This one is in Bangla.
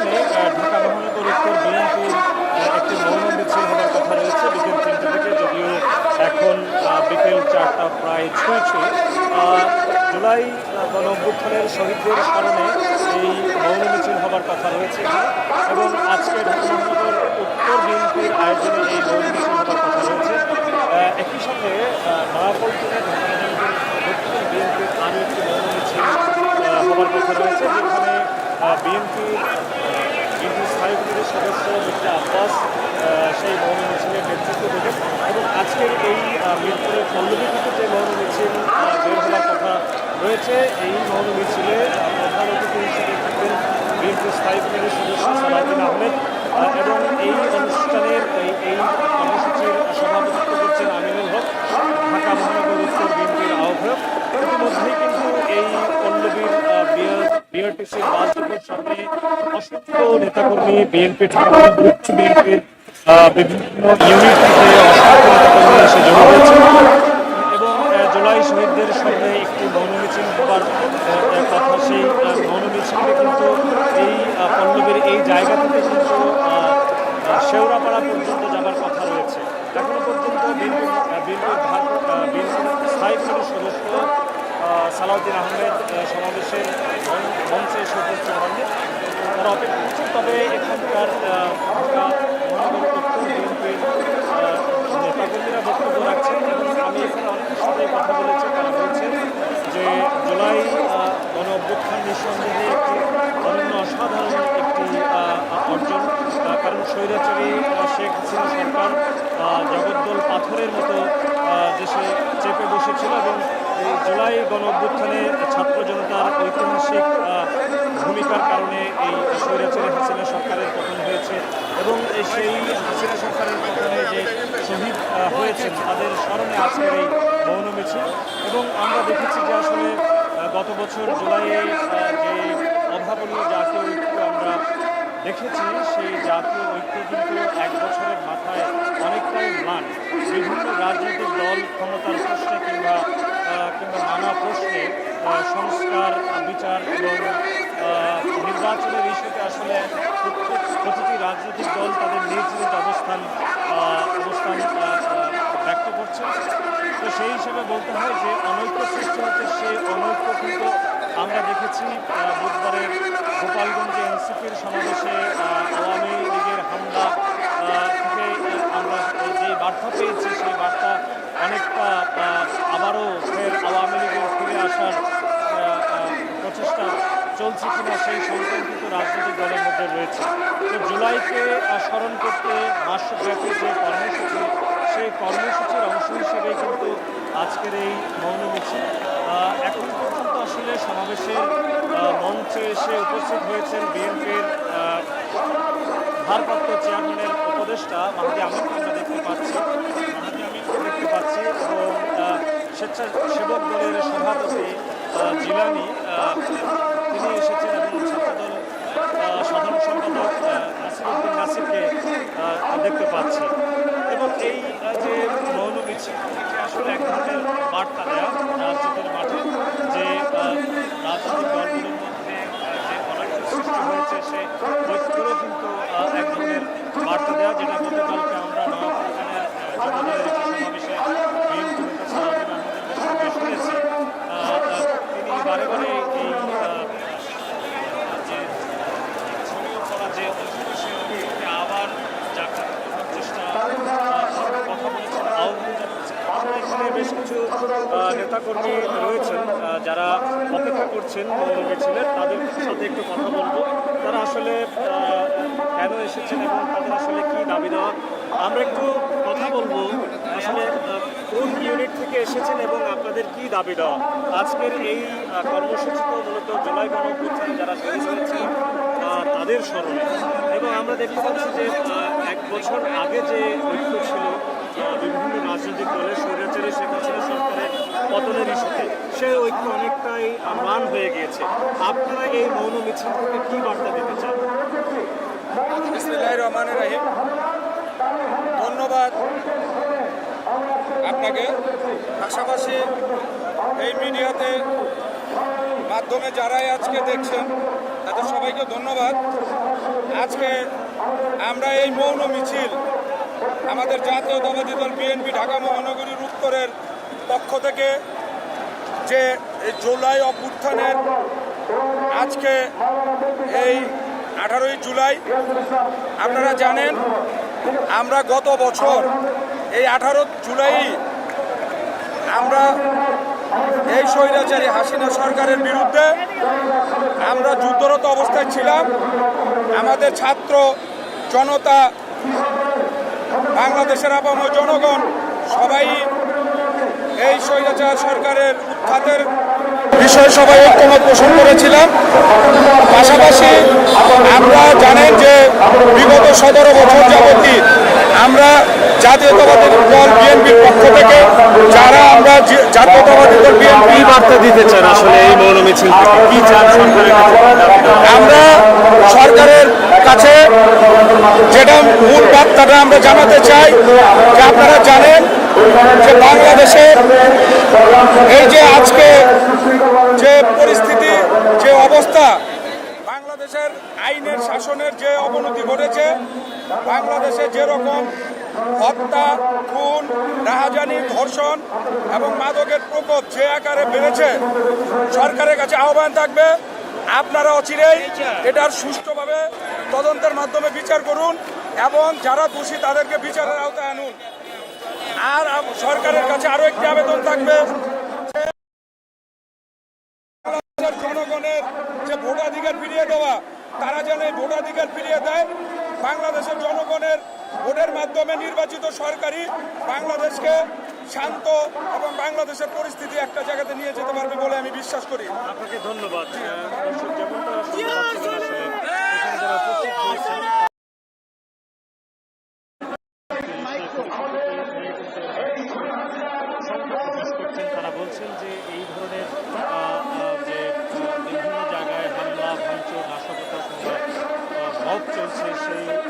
এখানে ঢাকা মহানগর উত্তর বিএনপির একটি মৌন মিছিল হওয়ার কথা রয়েছে। বিকেল তিনটে থেকে যদিও এখন বিকেল চারটা প্রায় ছুঁই জুলাই গণ অভ্যুত্থানের শহীদদের স্মরণে এই মৌন মিছিল হবার কথা রয়েছে এবং আজকে ঢাকা মহানগর উত্তর বিএনপির আয়োজনে এই মৌন মিছিল হবার কথা রয়েছে। একই আহ, নয়াপল্টনে ঢাকা মহানগর দক্ষিণ বিএনপির আরও একটি মৌন মিছিল হবার কথা রয়েছে। যেখানে বিএনপি বিএনপি স্থায়ী কমিটির সদস্য মিস্টার আব্বাস সেই মৌন মিছিলের নেতৃত্ব দেবেন এবং আজকের এই মিরপুরের পল্লবী যে মৌন মিছিল বের হওয়ার কথা রয়েছে, এই মৌন মিছিলে প্রধান অতিথি হিসেবে থাকবেন বিএনপি স্থায়ী কমিটির সদস্য সালাউদ্দিন আহমেদ এবং এই অনুষ্ঠানের, এই এই কর্মসূচির সভাপতিত্ব করছেন আমিনুল হক, ঢাকা মহানগর উত্তর বিএনপির আহ্বায়ক। ইতিমধ্যেই কিন্তু এই বিআরটিসির বাস সামনে অসংখ্য নেতাকর্মী, বিএনপি উচ্চ বিএনপির বিভিন্ন ইউনিট থেকে অসংখ্য নেতাকর্মী এসে জড়ো হয়েছে। এবং জুলাই শহীদদের সামনে একটি মৌন মিছিল হবার কথা সেই কিন্তু এই পল্লবীর এই জায়গা থেকে কিন্তু শেওড়াপাড়া পর্যন্ত যাবার কথা রয়েছে। এখনও পর্যন্ত বিএনপি বিএনপির স্থায়ী সদস্য সালাউদ্দিন আহমেদ আহ, সমাবেশের মঞ্চ- এসে উপস্থিত হননি। তারা অপেক্ষা করছেন তবে এখানকার নেতাকর্মীরা বক্তব্য রাখছেন। এবং আমি এখানে অনেকের সাথে কথা বলেছি তারা বলছেন যে জুলাই গণ অভ্যুত্থান নিঃসন্দেহে একটি অনন্য অসাধারণ একটি অর্জন। কারণ স্বৈরাচারী শেখ হাসিনা সরকার জগদ্দল পাথরের মতো দেশে চেপে জুলাই গণ অভ্যুত্থানে ছাত্র জনতার ঐতিহাসিক ভূমিকার কারণে এই স্বৈরাচারী হাসিনা সরকারের পতন হয়েছে এবং এই সেই হাসিনা সরকারের পতনে যে শহীদ হয়েছেন তাদের স্মরণে আজকের এই মৌন মিছিল এবং আমরা দেখেছি যে আসলে গত বছর জুলাইয়ে যে অভাবনীয় জাতীয় ঐক্য আমরা দেখেছি, সেই জাতীয় ঐক্য কিন্তু এক বছরের মাথায় অনেকটাই মান বিভিন্ন রাজনৈতিক দল ক্ষমতার প্রশ্নে কিংবা কিংবা নানা প্রশ্নে সংস্কার, বিচার এবং নির্বাচনের ইস্যুতে আসলে প্রতিটি রাজনৈতিক দল তাদের নিজ নিজ অবস্থান অবস্থান ব্যক্ত করছে। তো সেই হিসেবে বলতে হয় যে অনৈক্য সৃষ্টি হচ্ছে সেই অনৈক্য কিন্তু আমরা দেখেছি বুধবারের গোপালগঞ্জে এনসিপির সমাবেশে আওয়ামী লীগের হামলা থেকে আমরা চলছে কিনা সেই সংক্রান্তিত রাজনৈতিক দলের মধ্যে রয়েছে। তো জুলাইকে স্মরণ করতে মাসব্যাপী যে কর্মসূচি, সেই কর্মসূচির অংশ হিসেবে কিন্তু আজকের এই মৌন মিছিল। এখন পর্যন্ত আসলে সমাবেশের মঞ্চে এসে উপস্থিত হয়েছেন বিএনপির ভারপ্রাপ্ত চেয়ারম্যানের উপদেষ্টা মাহাদি আমিনকে আমরা দেখতে পাচ্ছি, মাহাদি আমিনকে দেখতে পাচ্ছি এবং স্বেচ্ছাসেবক দলের সভাপতি জিলানি তিনি এসেছেন এবং ছাত্রদল সাধারণ সম্পাদক নাসিরুদ্দিন নাসিরকে দেখতে পাচ্ছি। এবং এই যে মৌন মিছিল আসলে এক ধরনের বার্তা দেওয়া রাজনীতির মাঠে, যে রাজনৈতিক দলগুলোর মধ্যে যে অনেক সৃষ্টি হয়েছে, সে ঐক্যেরও কিন্তু আহ, এক ধরনের বার্তা দেওয়া যেটা গতকালকে আমরা নয়াপল্টনের যুবদলের একটি সমাবেশে বিএনপি নেতা সালাউদ্দিন আহমেদের বক্তব্যে শুনেছি আহ, আহ, তিনি বারে বারে এই আহ, যে ছড়িয়ে পড়া যে ঐক্য সেই ঐক্যকে আবার জাগ্রত করার চেষ্টা আহ, করার কথা বলেছেন আহ্বান জানাচ্ছেন আসলে এখানে বেশ কিছু নেতাকর্মী রয়েছেন যারা অপেক্ষা করছেন মিছিলের তাদের সাথে একটু কথা বলব। তারা আসলে কেন এসেছেন এবং তাদের আসলে কি দাবি দেওয়া? আমরা একটু কথা বলব আসলে কোন ইউনিট থেকে এসেছেন এবং আপনাদের কি দাবি দেওয়া? আজকের এই কর্মসূচি তো মূলত জুলাই গণঅভ্যুত্থানে যারা শহীদ হয়েছে আহ, তাদের স্মরণে। এবং আমরা দেখতে পাচ্ছি যে এক বছর আগে যে ঐক্য ছিল বিভিন্ন রাজনৈতিক দলের স্বৈরাচারী শেখ হাসিনা সরকারের পতনের ইস্যুতে। সেই ঐক্য অনেকটাই মান হয়ে গিয়েছে। আপনারা এই মৌন মিছিল থেকে কি বার্তা দিতে চান? বিসমিল্লাহ রহমান রাহিম। ধন্যবাদ আপনাকে। পাশাপাশি এই মিডিয়াতে মাধ্যমে যারাই আজকে দেখছেন, তাদের সবাইকে ধন্যবাদ। আজকে আমরা এই মৌন মিছিল আমাদের জাতীয়তাবাদী দল বিএনপি ঢাকা মহানগরীর উত্তরের পক্ষ থেকে যে জুলাই অভ্যুত্থানের আজকে এই আঠারোই জুলাই, আপনারা জানেন, আমরা গত বছর এই আঠারো জুলাই আমরা এই স্বৈরাচারী হাসিনা সরকারের বিরুদ্ধে আমরা যুদ্ধরত অবস্থায় ছিলাম। আমাদের ছাত্র জনতা বাংলাদেশের আবহ জনগণ সবাই এই স্বৈরাচার সরকারের উৎখাতের বিষয়ে সবাই ঐক্যমত পোষণ করেছিলাম। পাশাপাশি আমরা জানেন যে বিগত সতেরো বছর যাবতী আমরা জাতীয়তাবাদী দল বিএনপির পক্ষ থেকে যারা আমরা জাতীয়তাবাদী দল বিএনপি বার্তা দিতে চান আসলে এই মৌন মিছিল কি চান সরকারের আমরা সরকারের কাছে যেটা মূল বার্তাটা আমরা জানাতে চাই যে আপনারা জানেন যে বাংলাদেশের এই যে আজকে বাংলাদেশের আইনের শাসনের যে অবনতি ঘটেছে, বাংলাদেশে যেরকম হত্যা, খুন, রাহাজানি, ধর্ষণ এবং মাদকের প্রকোপ যে আকারে বেড়েছে, সরকারের কাছে আহ্বান থাকবে, আপনারা অচিরেই এটার সুষ্ঠুভাবে তদন্তের মাধ্যমে বিচার করুন এবং যারা দোষী তাদেরকে বিচারের আওতায় আনুন। আর সরকারের কাছে আরও একটি আবেদন থাকবে যে বাংলাদেশের জনগণের যে ভোটাধিকার ফিরিয়ে দেওয়া তারা যেন এই ভোটাধিকার ফিরিয়ে দেয় বাংলাদেশের জনগণের ভোটের মাধ্যমে নির্বাচিত সরকারি বাংলাদেশকে শান্ত এবং বাংলাদেশের পরিস্থিতি একটা জায়গাতে নিয়ে যেতে পারবে বলে আমি বিশ্বাস করি। আপনাকে ধন্যবাদ। তারা বলছেন যে এই ধরনের বিভিন্ন জায়গায় হামলা ভাঙচুর মব চলছে সেই